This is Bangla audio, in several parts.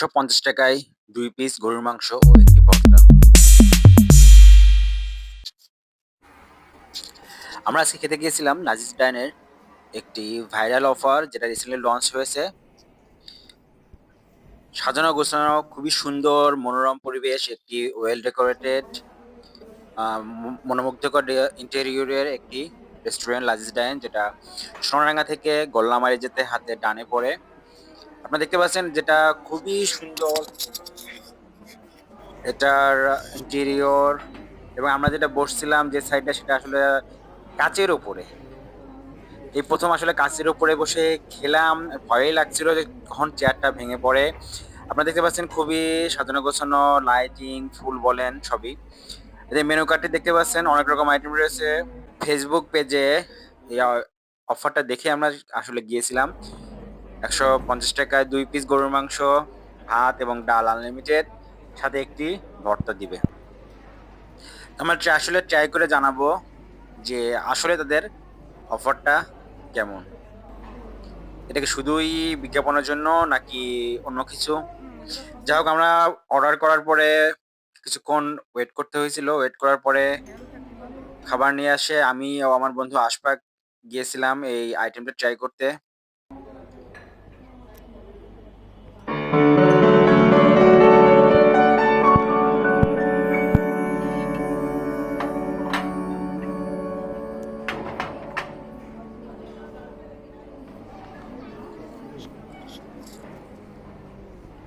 একশো পঞ্চাশ টাকায় দুই পিস গরুর মাংস ও একটি ভর্তা। আমরা আজকে খেতে গিয়েছিলাম নাজিস ডাইনের একটি ভাইরাল অফার, যেটা রিসেন্টলি লঞ্চ হয়েছে। সাজানো গোছানো, খুবই সুন্দর, মনোরম পরিবেশ, একটি ওয়েল ডেকোরেটেড মনোমুগ্ধকর ইন্টেরিয়রের একটি রেস্টুরেন্ট লাজিজ ডাইন যেটা সোনারাঙ্গা থেকে গোল্লামারি যেতে হাতে ডানে পড়ে। আপনারা দেখতে পাচ্ছেন যেটা খুবই সুন্দর। এটার ইন্টেরিয়র এবং আমরা যেটা বসছিলাম যে সাইডটা সেটা আসলে কাচের ওপরে এই প্রথম আসলে কাচের উপরে বসে খেলাম, ভয়ই লাগছিল যে কখন চেয়ারটা ভেঙে পড়ে। আপনারা দেখতে পাচ্ছেন খুবই সাজানো গোছানো লাইটিং ফুল বলেন সবই। এই মেনু কার্ডটি দেখতে পাচ্ছেন, অনেক রকম আইটেম রয়েছে। ফেসবুক পেজে অফারটা দেখে আমরা আসলে গিয়েছিলাম। একশো পঞ্চাশ টাকায় দুই পিস গরুর মাংস, ভাত এবং ডাল আনলিমিটেড সাথে একটি ভর্তা দিবে। আমরা আসলে ট্রাই করে জানাব যে আসলে তাদের অফারটা কেমন। এটা কি শুধুই বিজ্ঞাপনের জন্য নাকি অন্য কিছু? যাই হোক, আমরা অর্ডার করার পরে কিছুক্ষণ ওয়েট করতে হয়েছিল। ওয়েট করার পরে খাবার নিয়ে আসে। আমি ও আমার বন্ধু আশফাক গিয়েছিলাম এই আইটেমটা ট্রাই করতে।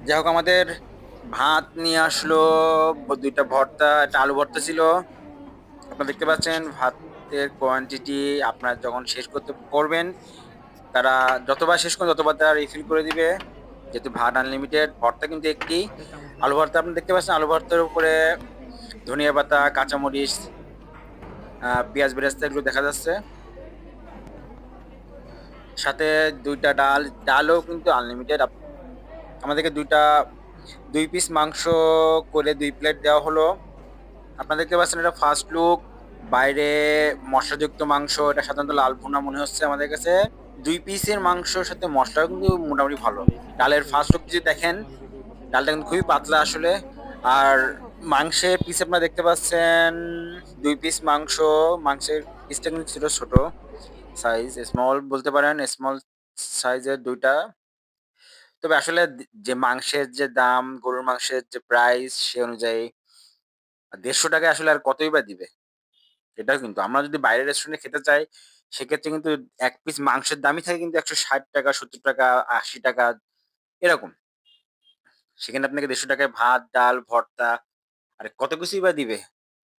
যাই হোক, আমাদের ভাত নিয়ে আসলো, দুইটা ভর্তা, একটা আলু ভর্তা ছিল। আপনারা দেখতে পাচ্ছেন, ভাতের কোয়ান্টিটি আপনার যখন শেষ করতে করবেন, তারা যতবার শেষ করবেন, ততবার তারা রিফিল করে দিবে। যেহেতু ভাত আনলিমিটেড ভর্তা কিন্তু একটি। আলু ভর্তা আপনি দেখতে পাচ্ছেন, আলু ভর্তার উপরে ধনিয়া পাতা, কাঁচামরিচ পেঁয়াজ বেরেস্তা এগুলো দেখা যাচ্ছে। সাথে দুইটা ডাল, ডালও কিন্তু আনলিমিটেড আমাদেরকে দুইটা, দুই পিস মাংস করে দুই প্লেট দেওয়া হলো। আপনারা দেখতে পাচ্ছেন এটা ফার্স্ট লুক বাইরে মশলাযুক্ত মাংস, এটা সাধারণত লাল ভুনা মনে হচ্ছে আমাদের কাছে। দুই পিসের মাংসর সাথে মশলা কিন্তু মোটামুটি ভালো। ডালের ফার্স্ট লুক যদি দেখেন, ডালটা কিন্তু খুবই পাতলা আসলে। আর মাংসের পিস আপনারা দেখতে পাচ্ছেন, দুই পিস মাংস, মাংসের পিসটা কিন্তু ছিল ছোট সাইজ স্মল বলতে পারেন স্মল সাইজের দুইটা। তবে আসলে যে মাংসের যে দাম, গরুর মাংসের যে প্রাইস সে অনুযায়ী দেড়শো টাকা আসলে আর কতই বা দিবে? এটাও কিন্তু, আমরা যদি বাইরের রেস্টুরেন্টে খেতে চাই, সেক্ষেত্রে কিন্তু এক পিস মাংসের দামই থাকে কিন্তু একশো ষাট টাকা, সত্তর টাকা, আশি টাকা, এরকম। সেখানে আপনাকে দেড়শো টাকায় ভাত, ডাল, ভর্তা, আর কত কিছুই বা দিবে?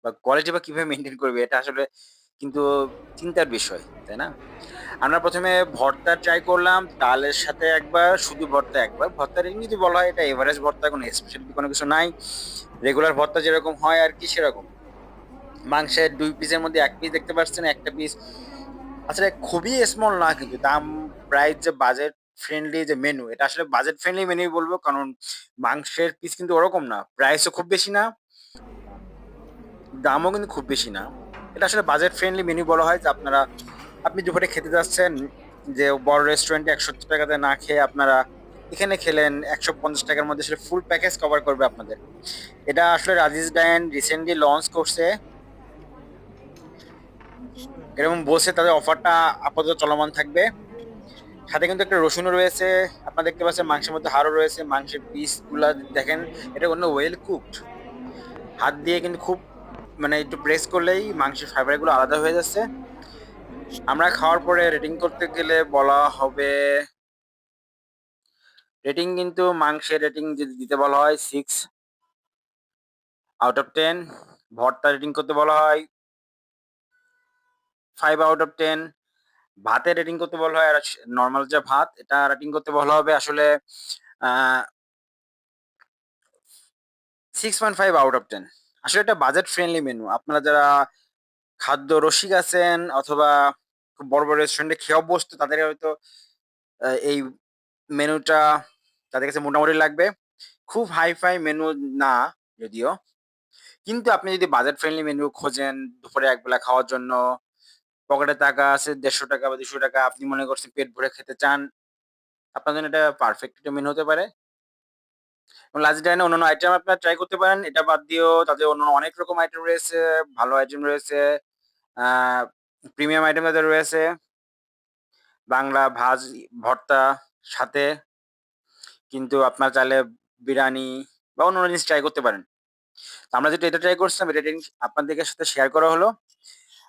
বা কোয়ালিটি বা কীভাবে মেনটেন করবে? এটা আসলে কিন্তু চিন্তার বিষয়, তাই না? আমরা প্রথমে ভর্তা ট্রাই করলাম ডালের সাথে একবার, শুধু ভর্তা একবার। ভর্তার যদি বলা হয় এটা এভারেজ ভর্তা, কোনো স্পেশাল কোনো কিছু নাই। রেগুলার ভর্তা যেরকম হয় আর কি সেরকম। মাংসের দুই পিসের মধ্যে এক পিস দেখতে পাচ্ছেন, একটা পিস আসলে খুবই স্মল না, কিন্তু দাম প্রাইস যে বাজেট ফ্রেন্ডলি যে মেনু এটা আসলে বাজেট ফ্রেন্ডলি মেনুই বলব, কারণ মাংসের পিস কিন্তু ওরকম না। প্রাইসও খুব বেশি না, দামও কিন্তু খুব বেশি না। এটা আসলে বাজেট ফ্রেন্ডলি মেনু বলা হয়, যে আপনারা, আপনি দুপুরে খেতে যাচ্ছেন, যে বড় রেস্টুরেন্টে একশো টাকাতে না খেয়ে আপনারা এখানে খেলেন, একশো পঞ্চাশ টাকার মধ্যে আসলে ফুল প্যাকেজ কভার করবে আপনাদের। এটা আসলে রাজিস ডায়ন রিসেন্টলি লঞ্চ করছে। এরকম বসে তাদের অফারটা আপাতত চলমান থাকবে। সাথে কিন্তু একটা রসুনও রয়েছে, আপনারা দেখতে পাচ্ছেন মাংসের মধ্যে হাড়ও রয়েছে, মাংসের পিসগুলো দেখেন, এটা কোনো ওয়েল কুকড হাত দিয়ে কিন্তু খুব মানে একটু প্রেস করলেই মাংসের ফাইবারগুলো আলাদা হয়ে যাচ্ছে। আমরা খাওয়ার পরে রেটিং করতে গেলে বলা হবে রেটিং কিন্তু মাংসের রেটিং যদি দিতে বলা হয় সিক্স আউট অফ টেন ভর্তা রেটিং করতে বলা হয় ফাইভ আউট অফ টেন ভাতের রেটিং করতে বলা হয় আর নর্মাল যে ভাত, এটা রেটিং করতে বলা হবে আসলে six point five out of ten আসলে এটা বাজেট ফ্রেন্ডলি মেনু আপনারা যারা খাদ্য রসিক আছেন অথবা খুব বড় বড় রেস্টুরেন্টে খেয়ে অভ্যস্ত তাদের হয়তো আহ, এই মেনুটা তাদের কাছে মোটামুটি লাগবে। খুব হাই ফাই মেনু না যদিও। কিন্তু আপনি যদি বাজেট ফ্রেন্ডলি মেনু খোঁজেন দুপুরে একবেলা খাওয়ার জন্য পকেটে টাকা আছে দেড়শো টাকা বা দুশো টাকা আপনি মনে করছেন পেট ভরে খেতে চান আপনার জন্য এটা পারফেক্ট একটা মেনু হতে পারে। এবং লাঞ্চ ডাইনে অন্যান্য আইটেম আপনারা ট্রাই করতে পারেন। এটা বাদ দিয়েও তাদের অন্য অনেক রকম আইটেম রয়েছে, ভালো আইটেম রয়েছে প্রিমিয়াম আইটেম তাদের রয়েছে। বাংলা, ভাজ, ভর্তা সাথে কিন্তু আপনার চাইলে বিরিয়ানি বা অন্য জিনিস ট্রাই করতে পারেন। আমরা যেটা এটা ট্রাই করছিলাম, এটা আপনাদের সাথে শেয়ার করা হলো।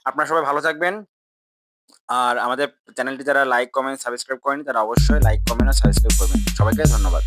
আপনারা সবাই ভালো থাকবেন। আর আমাদের চ্যানেলটি যারা লাইক কমেন্ট সাবস্ক্রাইব করেন, তারা অবশ্যই লাইক কমেন্ট আর সাবস্ক্রাইব করবেন। সবাইকে ধন্যবাদ।